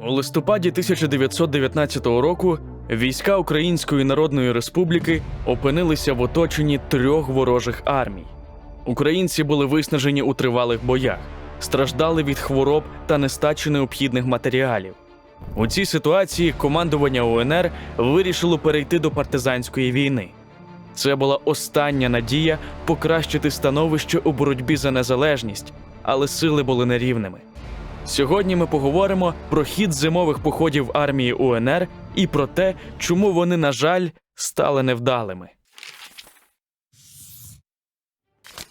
У листопаді 1919 року війська Української Народної Республіки опинилися в оточенні трьох ворожих армій. Українці були виснажені у тривалих боях, страждали від хвороб та нестачі необхідних матеріалів. У цій ситуації командування УНР вирішило перейти до партизанської війни. Це була остання надія покращити становище у боротьбі за незалежність, але сили були нерівними. Сьогодні ми поговоримо про хід зимових походів армії УНР і про те, чому вони, на жаль, стали невдалими.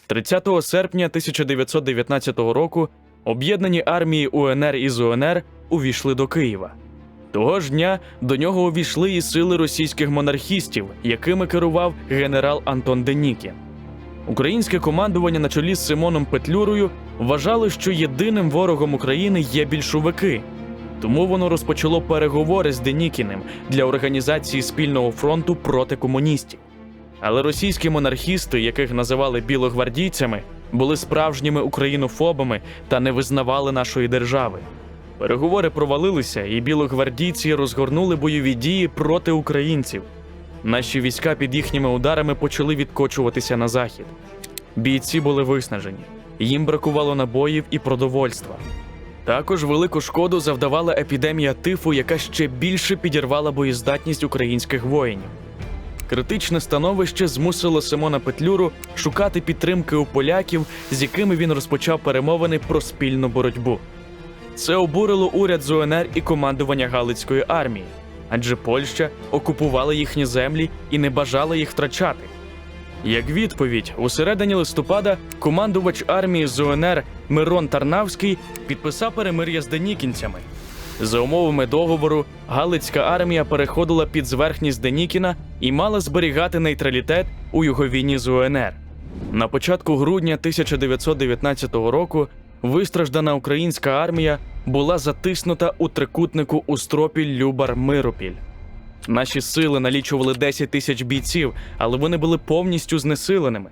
30 серпня 1919 року об'єднані армії УНР і ЗУНР увійшли до Києва. Того ж дня до нього увійшли і сили російських монархістів, якими керував генерал Антон Денікін. Українське командування на чолі з Симоном Петлюрою вважало, що єдиним ворогом України є більшовики. Тому воно розпочало переговори з Денікіним для організації спільного фронту проти комуністів. Але російські монархісти, яких називали білогвардійцями, були справжніми українофобами та не визнавали нашої держави. Переговори провалилися, і білогвардійці розгорнули бойові дії проти українців. Наші війська під їхніми ударами почали відкочуватися на захід. Бійці були виснажені, їм бракувало набоїв і продовольства. Також велику шкоду завдавала епідемія тифу, яка ще більше підірвала боєздатність українських воїнів. Критичне становище змусило Симона Петлюру шукати підтримки у поляків, з якими він розпочав перемовини про спільну боротьбу. Це обурило уряд з УНР і командування Галицької армії, адже Польща окупувала їхні землі і не бажала їх втрачати. Як відповідь, у середині листопада командувач армії з УНР Мирон Тарнавський підписав перемир'я з денікінцями. За умовами договору, Галицька армія переходила під зверхність Денікіна і мала зберігати нейтралітет у його війні з УНР. На початку грудня 1919 року вистраждана українська армія була затиснута у трикутнику Устропіль Любар Миропіль. Наші сили налічували 10 тисяч бійців, але вони були повністю знесиленими.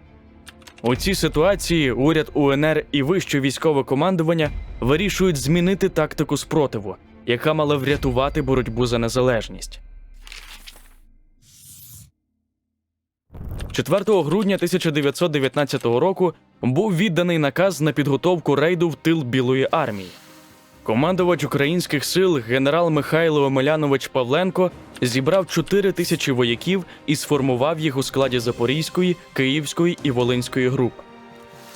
У цій ситуації уряд УНР і вище військове командування вирішують змінити тактику спротиву, яка мала врятувати боротьбу за незалежність. 4 грудня 1919 року був відданий наказ на підготовку рейду в тил Білої армії. Командувач українських сил генерал Михайло Омелянович Павленко зібрав 4 тисячі вояків і сформував їх у складі Запорізької, Київської і Волинської груп.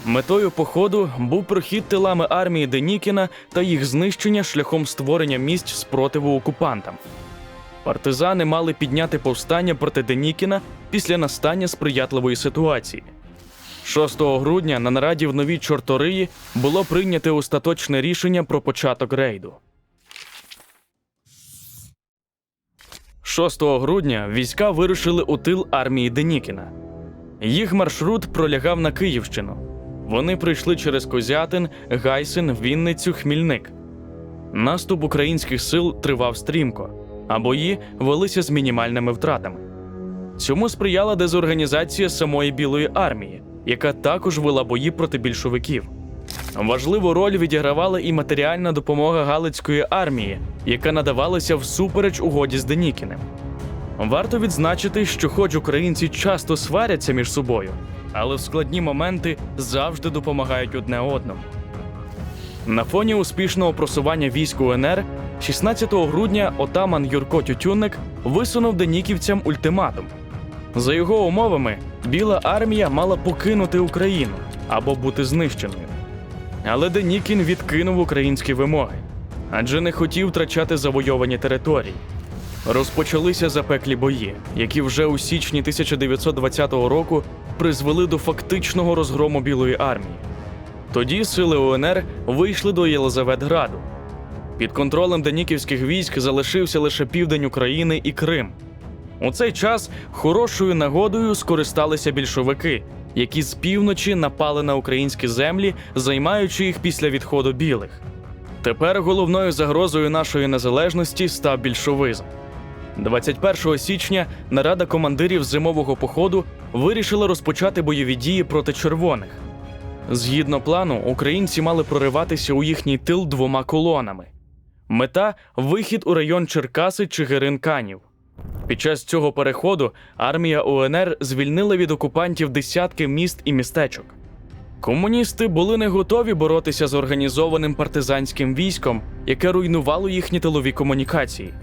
Метою походу був прохід тилами армії Денікіна та їх знищення шляхом створення місць спротиву окупантам. Партизани мали підняти повстання проти Денікіна після настання сприятливої ситуації. 6 грудня на нараді в новій Чорториї було прийнято остаточне рішення про початок рейду. 6 грудня війська вирушили у тил армії Денікіна. Їх маршрут пролягав на Київщину. Вони прийшли через Козятин, Гайсин, Вінницю, Хмільник. Наступ українських сил тривав стрімко, а бої велися з мінімальними втратами. Цьому сприяла дезорганізація самої Білої армії, яка також вела бої проти більшовиків. Важливу роль відігравала і матеріальна допомога Галицької армії, яка надавалася всупереч угоді з Денікіним. Варто відзначити, що, хоч українці часто сваряться між собою, але в складні моменти завжди допомагають одне одному. На фоні успішного просування військ УНР 16 грудня отаман Юрко Тютюнник висунув деніківцям ультиматум. За його умовами, Біла армія мала покинути Україну або бути знищеною. Але Денікін відкинув українські вимоги, адже не хотів втрачати завойовані території. Розпочалися запеклі бої, які вже у січні 1920 року призвели до фактичного розгрому Білої армії. Тоді сили УНР вийшли до Єлизаветграду. Під контролем деніківських військ залишився лише південь України і Крим. У цей час хорошою нагодою скористалися більшовики, які з півночі напали на українські землі, займаючи їх після відходу білих. Тепер головною загрозою нашої незалежності став більшовизм. 21 січня нарада командирів зимового походу вирішила розпочати бойові дії проти червоних. Згідно плану, українці мали прориватися у їхній тил двома колонами. Мета вихід у район Черкаси Чигирин Канів. Під час цього переходу армія УНР звільнила від окупантів десятки міст і містечок. Комуністи були не готові боротися з організованим партизанським військом, яке руйнувало їхні тилові комунікації.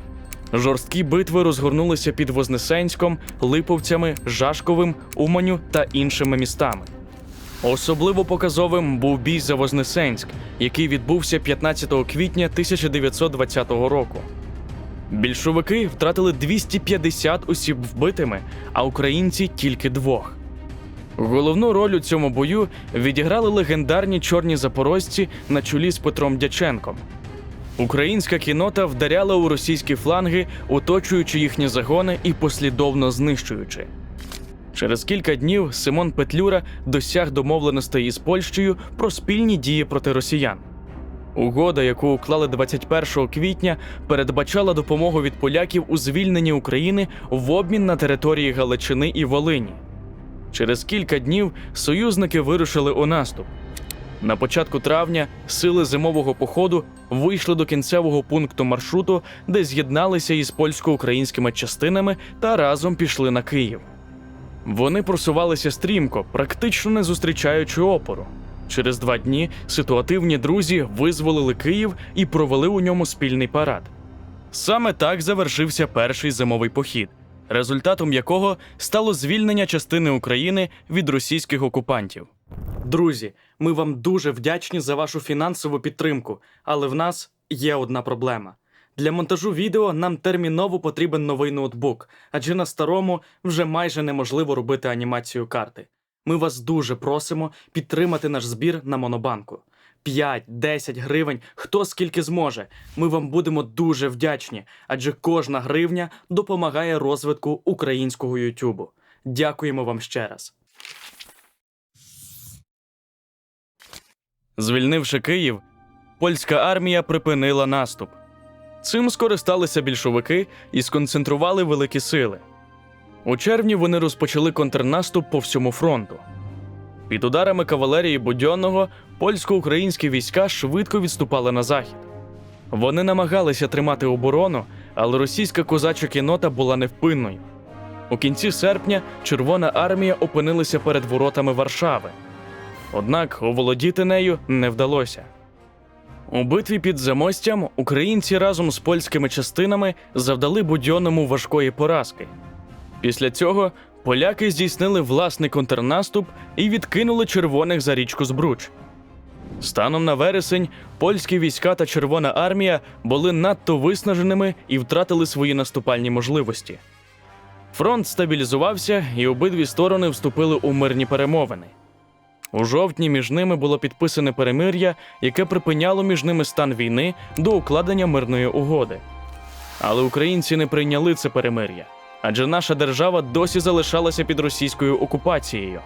Жорсткі битви розгорнулися під Вознесенськом, Липовцями, Жашковим, Уманю та іншими містами. Особливо показовим був бій за Вознесенськ, який відбувся 15 квітня 1920 року. Більшовики втратили 250 осіб вбитими, а українці тільки двох. Головну роль у цьому бою відіграли легендарні чорні запорожці на чолі з Петром Дяченком. Українська кінота вдаряла у російські фланги, оточуючи їхні загони і послідовно знищуючи. Через кілька днів Симон Петлюра досяг домовленостей із Польщею про спільні дії проти росіян. Угода, яку уклали 21 квітня, передбачала допомогу від поляків у звільненні України в обмін на території Галичини і Волині. Через кілька днів союзники вирушили у наступ. На початку травня сили зимового походу вийшли до кінцевого пункту маршруту, де з'єдналися із польсько-українськими частинами та разом пішли на Київ. Вони просувалися стрімко, практично не зустрічаючи опору. Через два дні ситуативні друзі визволили Київ і провели у ньому спільний парад. Саме так завершився перший зимовий похід, результатом якого стало звільнення частини України від російських окупантів. Друзі, ми вам дуже вдячні за вашу фінансову підтримку, але в нас є одна проблема. Для монтажу відео нам терміново потрібен новий ноутбук, адже на старому вже майже неможливо робити анімацію карти. Ми вас дуже просимо підтримати наш збір на Монобанку. 5-10 гривень, хто скільки зможе. Ми вам будемо дуже вдячні, адже кожна гривня допомагає розвитку українського Ютубу. Дякуємо вам ще раз. Звільнивши Київ, польська армія припинила наступ. Цим скористалися більшовики і сконцентрували великі сили. У червні вони розпочали контрнаступ по всьому фронту. Під ударами кавалерії Будьонного польсько-українські війська швидко відступали на захід. Вони намагалися тримати оборону, але російська козача кінота була невпинною. У кінці серпня Червона армія опинилася перед воротами Варшави. Однак оволодіти нею не вдалося. У битві під Замостям українці разом з польськими частинами завдали Будьонному важкої поразки. Після цього поляки здійснили власний контрнаступ і відкинули червоних за річку Збруч. Станом на вересень польські війська та Червона армія були надто виснаженими і втратили свої наступальні можливості. Фронт стабілізувався, і обидві сторони вступили у мирні перемовини. У жовтні між ними було підписане перемир'я, яке припиняло між ними стан війни до укладення мирної угоди. Але українці не прийняли це перемир'я, адже наша держава досі залишалася під російською окупацією.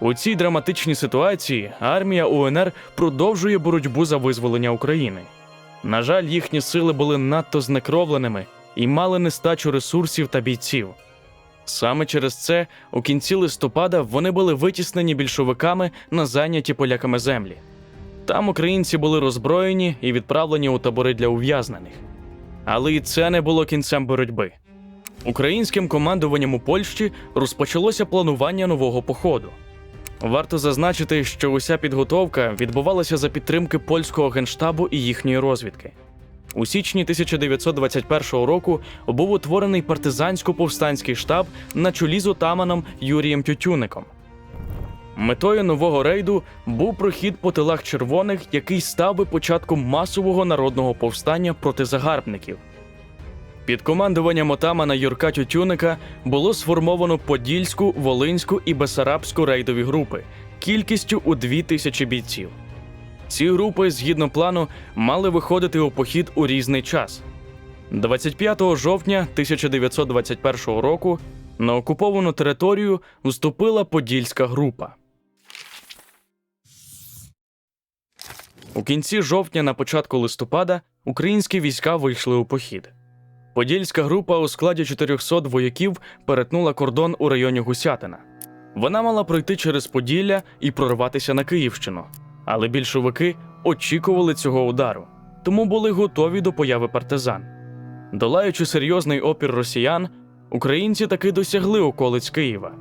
У цій драматичній ситуації армія УНР продовжує боротьбу за визволення України. На жаль, їхні сили були надто знекровленими і мали нестачу ресурсів та бійців. Саме через це у кінці листопада вони були витіснені більшовиками на зайняті поляками землі. Там українці були роззброєні і відправлені у табори для ув'язнених. Але і це не було кінцем боротьби. Українським командуванням у Польщі розпочалося планування нового походу. Варто зазначити, що уся підготовка відбувалася за підтримки польського генштабу і їхньої розвідки. У січні 1921 року був утворений партизансько-повстанський штаб на чолі з отаманом Юрієм Тютюником. Метою нового рейду був прохід по тилах червоних, який став би початком масового народного повстання проти загарбників. Під командуванням отамана Юрка Тютюника було сформовано Подільську, Волинську і Бесарабську рейдові групи кількістю у дві тисячі бійців. Ці групи, згідно плану, мали виходити у похід у різний час. 25 жовтня 1921 року на окуповану територію вступила Подільська група. У кінці жовтня на початку листопада українські війська вийшли у похід. Подільська група у складі 400 вояків перетнула кордон у районі Гусятина. Вона мала пройти через Поділля і прорватися на Київщину, але більшовики очікували цього удару. тому були готові до появи партизан. Долаючи серйозний опір росіян, українці таки досягли околиць Києва.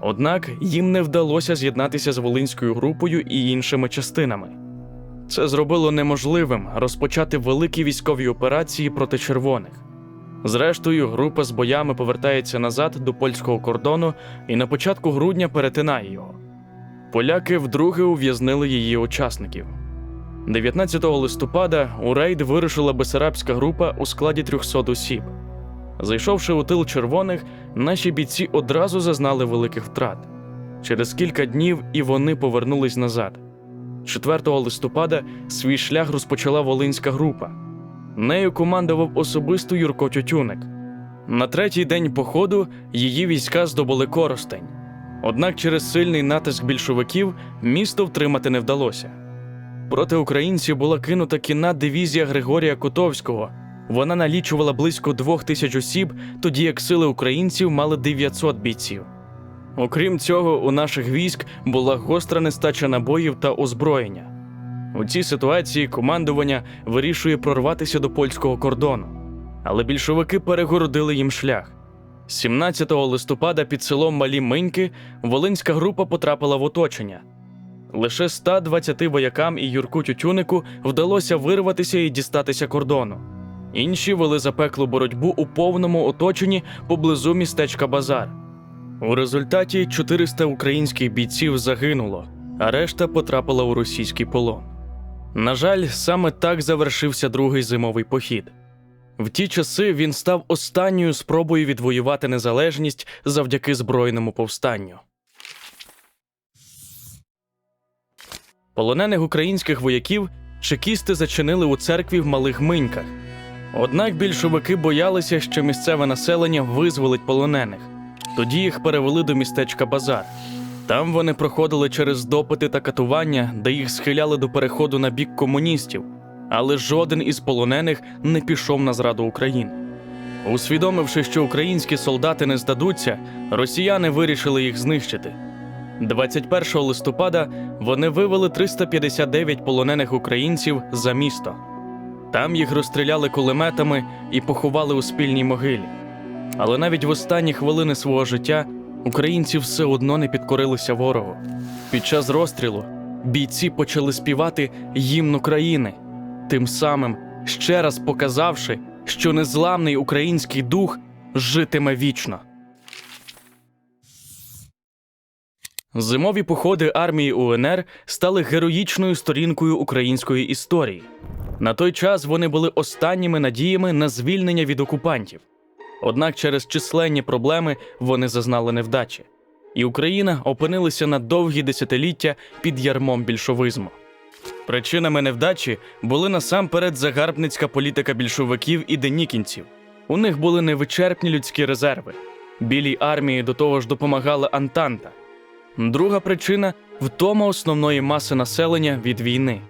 Однак їм не вдалося з'єднатися з волинською групою і іншими частинами. Це зробило неможливим розпочати великі військові операції проти червоних. Зрештою, група з боями повертається назад до польського кордону і на початку грудня перетинає його. Поляки вдруге ув'язнили її учасників. 19 листопада у рейд вирушила Бесарабська група у складі 300 осіб. Зайшовши у тил червоних, наші бійці одразу зазнали великих втрат. Через кілька днів і вони повернулись назад. 4 листопада свій шлях розпочала Волинська група. Нею командував особисто Юрко Тютюник. На третій день походу її війська здобули Коростень. Однак через сильний натиск більшовиків місто втримати не вдалося. Проти українців була кинута кінна дивізія Григорія Котовського. Вона налічувала близько двох тисяч осіб, тоді як сили українців мали 900 бійців. Окрім цього, у наших військ була гостра нестача набоїв та озброєння. У цій ситуації командування вирішує прорватися до польського кордону, але більшовики перегородили їм шлях. 17 листопада під селом Малі Миньки волинська група потрапила в оточення. Лише 120 воякам і Юрку Тютюнику вдалося вирватися і дістатися кордону. Інші вели запеклу боротьбу у повному оточенні поблизу містечка Базар. У результаті 400 українських бійців загинуло, а решта потрапила у російський полон. На жаль, саме так завершився другий зимовий похід. В ті часи він став останньою спробою відвоювати незалежність завдяки збройному повстанню. Полонених українських вояків чекісти зачинили у церкві в малих миньках. Однак більшовики боялися, що місцеве населення визволить полонених. Тоді їх перевели до містечка Базар. Там вони проходили через допити та катування, де їх схиляли до переходу на бік комуністів, але жоден із полонених не пішов на зраду України. Усвідомивши, що українські солдати не здадуться, росіяни вирішили їх знищити. 21 листопада вони вивели 359 полонених українців за місто. Там їх розстріляли кулеметами і поховали у спільній могилі. Але навіть в останні хвилини свого життя українці все одно не підкорилися ворогу. Під час розстрілу бійці почали співати гімн України, тим самим ще раз показавши, що незламний український дух житиме вічно. Зимові походи армії УНР стали героїчною сторінкою української історії. На той час вони були останніми надіями на звільнення від окупантів. Однак через численні проблеми вони зазнали невдачі, і Україна опинилася на довгі десятиліття під ярмом більшовизму. Причинами невдачі були насамперед загарбницька політика більшовиків і денікінців. У них були невичерпні людські резерви. Білій армії до того ж допомагала Антанта. Друга причина втома основної маси населення від війни.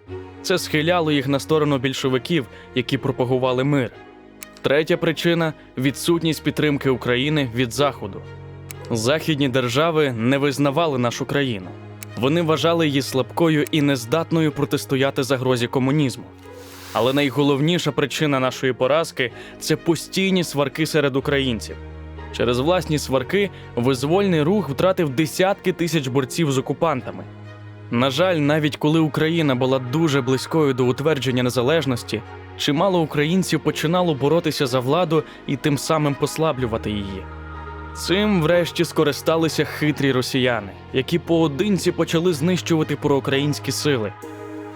Це схиляло їх на сторону більшовиків, які пропагували мир. Третя причина відсутність підтримки України від Заходу. Західні держави не визнавали нашу країну. Вони вважали її слабкою і нездатною протистояти загрозі комунізму. Але найголовніша причина нашої поразки це постійні сварки серед українців. Через власні сварки визвольний рух втратив десятки тисяч борців з окупантами. На жаль, навіть коли Україна була дуже близькою до утвердження незалежності, чимало українців починало боротися за владу і тим самим послаблювати її. Цим, врешті, скористалися хитрі росіяни, які поодинці почали знищувати проукраїнські сили.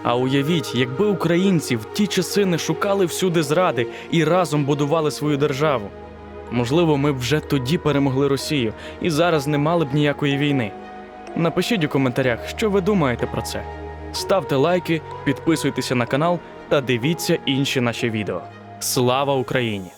А уявіть, якби українці в ті часи не шукали всюди зради і разом будували свою державу. Можливо, ми б вже тоді перемогли Росію і зараз не мали б ніякої війни. Напишіть у коментарях, що ви думаєте про це. Ставте лайки, підписуйтеся на канал та дивіться інші наші відео. Слава Україні!